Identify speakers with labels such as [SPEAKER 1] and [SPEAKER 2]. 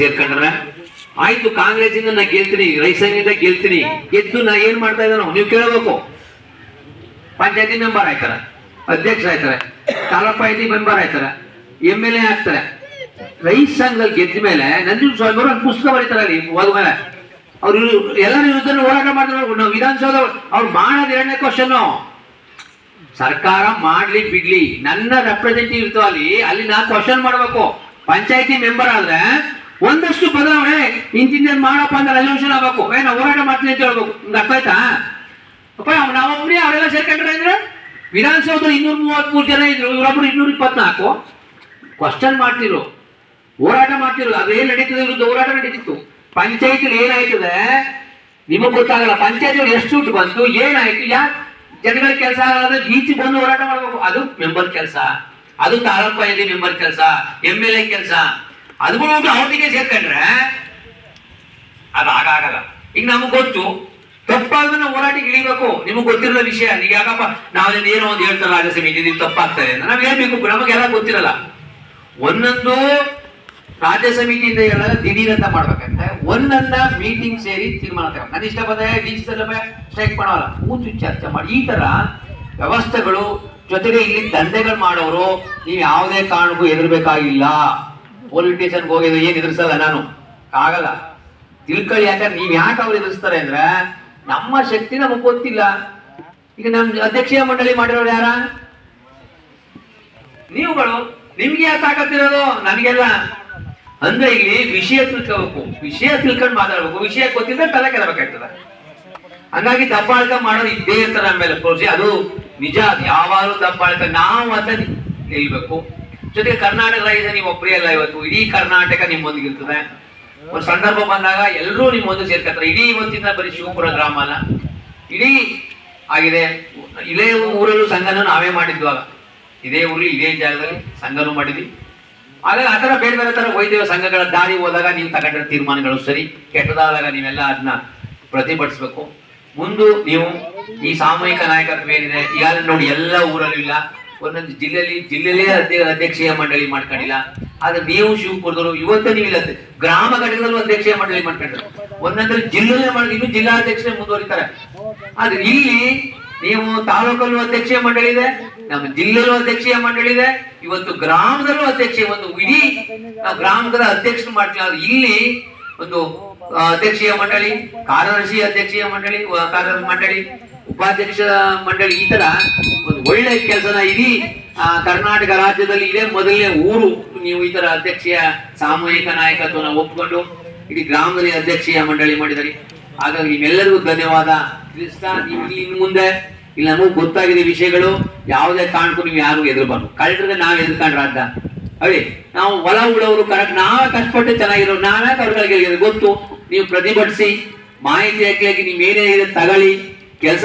[SPEAKER 1] ಸೇರ್ಕೊಂಡ್ರ? ಆಯ್ತು, ಕಾಂಗ್ರೆಸ್ಸಿಂದ ನಾ ಗೆಲ್ತೀನಿ ರೈಸಿಂದ ಗೆಲ್ತೀನಿ. ಗೆದ್ದು ನಾ ಏನ್ ಮಾಡ್ತಾ ಇದ್ದಾನೋ, ನೀವು ಕೇಳಬೇಕು. ಪಂಚಾಯತಿ ಮೆಂಬರ್ ಆಯ್ತಾರ, ಅಧ್ಯಕ್ಷ ಆಯ್ತಾರೆ, ತಾಲೂಕ್ ಪಂಚಾಯತಿ ಮೆಂಬರ್ ಆಯ್ತಾರ, ಎಂ ಎಲ್ ಎ ಆಗ್ತಾರೆ. ರೈಸ್ ಸಂಘದಲ್ಲಿ ಗೆದ್ದ ಮೇಲೆ ನಂಜುಂಡ ಸ್ವಾಮಿ ಅವರು ಪುಸ್ತಕ ಬರೀತಾರ ಅಲ್ಲಿ, ಹೋದ ಮೇಲೆ. ಅವ್ರು ಎಲ್ಲರ ವಿರುದ್ಧ ಹೋರಾಟ ಮಾಡ್ತಾರೆ ನಾವು ವಿಧಾನಸೌಧ ಅವ್ರು ಮಾಡೋದು ಎರಡನೇ ಕ್ವಶನ್ ಸರ್ಕಾರ ಮಾಡ್ಲಿ, ಬಿಡ್ಲಿ. ನನ್ನ ರೆಪ್ರೆಸೆಂಟಿವ್ ಇರ್ತಾವ ಅಲ್ಲಿ ಅಲ್ಲಿ ನಾ ಕ್ವಶನ್ ಮಾಡ್ಬೇಕು. ಪಂಚಾಯತಿ ಮೆಂಬರ್ ಆದ್ರೆ ಒಂದಷ್ಟು ಬದಲಾವಣೆ ಇಂಜಿನಿಯರ್ ಮಾಡಪ್ಪ ಅಂದ್ರೆ ರೆಸಲ್ಯೂಷನ್ ಆಗ್ಬೇಕು. ಏನೋ ಹೋರಾಟ ಮಾಡ್ತೀನಿ ಅಂತ ಹೇಳ್ಬೇಕು. ನಿಮ್ಗೆ ಅರ್ಥ ಆಯ್ತಾ? ಅಪ್ಪ ನಾವೊಬ್ಬನೇ ಅವರೆಲ್ಲ ಸೇರ್ಕೊಂಡ್ರೆ ಅಂದ್ರೆ ವಿಧಾನಸೌಧ ಇನ್ನೂರ ಮೂವತ್ಮೂರು ಜನ ಇದ್ರು ಇವರೊಬ್ಬರು ಇನ್ನೂರ ಇಪ್ಪತ್ನಾಲ್ಕು. ಕ್ವಶನ್ ಮಾಡ್ತಿದ್ರು. ಹೋರಾಟ ಮಾಡ್ತಿರು ಅದೇನ್ ನಡೀತದೆ ವಿರುದ್ಧ ಹೋರಾಟ ನಡೀತಿತ್ತು. ಪಂಚಾಯತಿಲಿ ಏನಾಯ್ತದೆ? ನಿಮಗ್ ಗೊತ್ತಾಗಲ್ಲ, ಪಂಚಾಯತಿಗಳು ಎಷ್ಟು ದುಡ್ಡು ಬಂತು, ಏನಾಯ್ತು? ಯಾ ಜನಗಳ ಕೆಲಸ ಆಗಲ್ಲ ಈಚೆ ಬಂದು ಹೋರಾಟ ಮಾಡಬೇಕು. ಅದು ಮೆಂಬರ್ ಕೆಲಸ. ಅದು ತಾಲೂಕು ಮೆಂಬರ್ ಕೆಲಸ, ಎಂ ಎಲ್ ಎ ಕೆಲಸ. ಅದು ಒಂದು ಅವ್ರಿಗೆ ಸೇರ್ಕೊಂಡ್ರೆ ಅದು ಆಗಾಗಲ್ಲ ಈಗ ನಮಗ್ ಗೊತ್ತು ತಪ್ಪಾದ್ರೆ ನಾವು ಹೋರಾಟಕ್ಕೆ ಇಳಿಬೇಕು. ನಿಮಗೆ ಗೊತ್ತಿರಲ್ಲ ವಿಷಯ. ಈಗ ಯಾಕಪ್ಪ ನಾವೇನು ಏನೋ ಒಂದು ಹೇಳ್ತಾರ ರಾಜ್ಯ ಸಮಿತಿ ಇದು ತಪ್ಪಾಗ್ತದೆ ಅಂತ. ನಾವ್ ಹೇಳ್ಬೇಕು, ನಮಗೆಲ್ಲ ಗೊತ್ತಿರಲ್ಲ. ಒಂದೊಂದು ರಾಜ್ಯ ಸಮಿತಿಯಿಂದ ಎಲ್ಲ ದಿಢೀರ್ ಅಂತ ಮಾಡ್ಬೇಕಂತೆ. ಒಂದೊಂದ ಮೀಟಿಂಗ್ ಸೇರಿ ತೀರ್ಮಾನ ತಗೊಂಡು ನಾನು ಇಷ್ಟ ಬಂದ ಸ್ಟ್ರೈಕ್ ಮಾಡೋಲ್ಲ. ಕೂತು ಚರ್ಚೆ ಮಾಡಿ. ಈ ತರ ವ್ಯವಸ್ಥೆಗಳು ಜೊತೆಗೆ ಇಲ್ಲಿ ದಂಧೆಗಳು ಮಾಡೋರು, ನೀವು ಯಾವುದೇ ಕಾರಣಕ್ಕೂ ಎದುರ್ಬೇಕಾಗಿಲ್ಲ ಸ್ಟೇಷನ್ಗೆ ಹೋಗಿದ್ರೆ ಏನು ಎದುರಿಸಲ್ಲ ನಾನು. ಆಗಲ್ಲ. ತಿಳ್ಕೊಳ್ಳಿ ಯಾಕಂದ್ರೆ ನೀವ್ ಯಾಕೆ ಅವ್ರು ಎದುರಿಸ್ತಾರೆ ಅಂದ್ರೆ ನಮ್ಮ ಶಕ್ತಿ ನಮಗೆ ಗೊತ್ತಿಲ್ಲ. ಈಗ ನಮ್ಮ ಅಧ್ಯಕ್ಷೀಯ ಮಂಡಳಿ ಮಾಡಿರೋರು ಯಾರ? ನೀವುಗಳು. ನಿಮ್ಗೆ ಯಾಕೆ ಆಗತ್ತಿರೋದು ನನಗೆಲ್ಲ. ಅಂದ್ರೆ ಇಲ್ಲಿ ವಿಷಯ ತಿಳ್ಕೋಬೇಕು. ವಿಷಯ ತಿಳ್ಕೊಂಡು ಮಾತಾಡ್ಬೇಕು. ವಿಷಯ ಗೊತ್ತಿದ್ರೆ ತಲೆ ಕೆಡಬೇಕಾಗ್ತದೆ. ಹಂಗಾಗಿ ದಬ್ಬಾಳ್ಕ ಮಾಡೋದು ಇದ್ದೇ ಇರ್ತಾರೆ ಆಮೇಲೆ ಅದು ನಿಜ. ಅದು ಯಾವಾಗಲೂ ದಬ್ಬಾಳ್ಕ. ನಾವು ಅಂತ ನಿಲ್ಬೇಕು. ಜೊತೆಗೆ ಕರ್ನಾಟಕ ರಾಜ್ಯದ ನೀವು ಒಬ್ಬರೇ ಅಲ್ಲ ಇವತ್ತು, ಇಡೀ ಕರ್ನಾಟಕ ನಿಮ್ಮೊಂದಿಗೆ ಇರ್ತದೆ ಒಂದು ಸಂದರ್ಭ ಬಂದಾಗ ಎಲ್ಲರೂ ನಿಮ್ಮೊಂದು ಸೇರ್ಕತ್ತಾರೆ. ಇಡೀ ಇವತ್ತಿನ ಬರೀ ಶಿವಪುರ ಗ್ರಾಮ ಅಲ್ಲ. ಇಡೀ ಆಗಿದೆ. ಇದೇ ಊರಲ್ಲೂ ಸಂಘನ ನಾವೇ ಮಾಡಿದ್ವಾಗ ಇದೇ ಊರಲ್ಲಿ ಇದೇ ಜಾಗದಲ್ಲಿ ಸಂಘನೂ ಮಾಡಿದ್ವಿ. ಆಗ ಆ ಥರ ಬೇರೆ ಬೇರೆ ಥರ ವೈದ್ಯ ಸಂಘಗಳ ದಾರಿ ಹೋದಾಗ ನೀವು ತಗೊಂಡಿರೋ ತೀರ್ಮಾನಗಳು ಸರಿ, ಕೆಟ್ಟದಾದಾಗ ನೀವೆಲ್ಲ ಅದನ್ನ ಪ್ರತಿಭಟಿಸ್ಬೇಕು. ಮುಂದೆ ನೀವು ಈ ಸಾಮೂಹಿಕ ನಾಯಕತ್ವ ಏನಿದೆ, ಈಗಾಗಲೇ ನೋಡಿ ಎಲ್ಲ ಊರಲ್ಲೂ ಇಲ್ಲ. ಒಂದೊಂದು ಜಿಲ್ಲೆಯಲ್ಲಿ, ಜಿಲ್ಲೆಯಲ್ಲೇ ಅಧ್ಯ ಅಧ್ಯಕ್ಷೀಯ ಮಂಡಳಿ ಮಾಡ್ಕೊಂಡಿಲ್ಲ. ಆದ್ರೆ ನೀವು ಶಿವಪುರದವರು ಇವತ್ತು ನೀವು ಇಲ್ಲ ಗ್ರಾಮ ಘಟಕದಲ್ಲೂ ಅಧ್ಯಕ್ಷೀಯ ಮಂಡಳಿ ಮಾಡ್ಕೊಂಡ್ರು ಒಂದೊಂದ್ರೆ ಜಿಲ್ಲೆಯಲ್ಲೇ ಮಾಡಿ, ಇನ್ನು ಜಿಲ್ಲಾಧ್ಯಕ್ಷರೇ ಮುಂದುವರಿತಾರೆ. ಆದ್ರೆ ಇಲ್ಲಿ ನೀವು ತಾಲೂಕಲ್ಲೂ ಅಧ್ಯಕ್ಷೀಯ ಮಂಡಳಿ ಇದೆ, ನಮ್ಮ ಜಿಲ್ಲೆಯಲ್ಲೂ ಅಧ್ಯಕ್ಷೀಯ ಮಂಡಳಿ ಇದೆ, ಇವತ್ತು ಗ್ರಾಮದಲ್ಲೂ ಅಧ್ಯಕ್ಷೀಯ, ಒಂದು ಇಡೀ ಗ್ರಾಮದ ಅಧ್ಯಕ್ಷರು ಮಾಡ್ತೀವಿ. ಆದ್ರೆ ಇಲ್ಲಿ ಒಂದು ಅಧ್ಯಕ್ಷೀಯ ಮಂಡಳಿ, ಕಾರ್ಯದರ್ಶಿ ಅಧ್ಯಕ್ಷೀಯ ಮಂಡಳಿ, ಕಾರ್ಯದರ್ಶಿ ಮಂಡಳಿ ಉಪಾಧ್ಯಕ್ಷ ಮಂಡಳಿ ಈ ತರ ಒಂದು ಒಳ್ಳೆ ಕೆಲಸನ ಇಡೀ ಕರ್ನಾಟಕ ರಾಜ್ಯದಲ್ಲಿ ಇದೇ. ಮೊದಲನೇ ಊರು ನೀವು ಈ ತರ ಅಧ್ಯಕ್ಷೀಯ ಸಾಮೂಹಿಕ ನಾಯಕತ್ವನ ಒಪ್ಕೊಂಡು ಇಡೀ ಗ್ರಾಮದಲ್ಲಿ ಅಧ್ಯಕ್ಷೀಯ ಮಂಡಳಿ ಮಾಡಿದರೆ. ಹಾಗಾಗಿ ನಿಮ್ಮೆಲ್ಲರಿಗೂ ಧನ್ಯವಾದ. ತಿಳಿಸ್ತಾ ನೀವು ಇನ್ನು ಮುಂದೆ, ಇಲ್ಲಿ ನಮಗೂ ಗೊತ್ತಾಗಿದೆ ವಿಷಯಗಳು. ಯಾವುದೇ ಕಾಣಕ್ಕೂ ನೀವು ಯಾರು ಎದುರ್ಬಾರ್ದು. ಕಳೆದ್ರೆ ನಾವು ಎದುರ್ಕೊಂಡ್ರ ಅಂತ. ಅದೇ ನಾವು ಹೊಲ ಉಳವರು ಕರೆಕ್ಟ್ ನಾವೇ ಕಷ್ಟಪಟ್ಟು ಚೆನ್ನಾಗಿರೋ, ನಾವೇ ಅವ್ರಿಗೆ ಗೊತ್ತು. ನೀವು ಪ್ರತಿಭಟಿಸಿ ಮಾಹಿತಿ ಹಾಕಿ ನೀವು ಏನೇ ಇದೆ ತಗೊಳ್ಳಿ. ಕೆಲಸ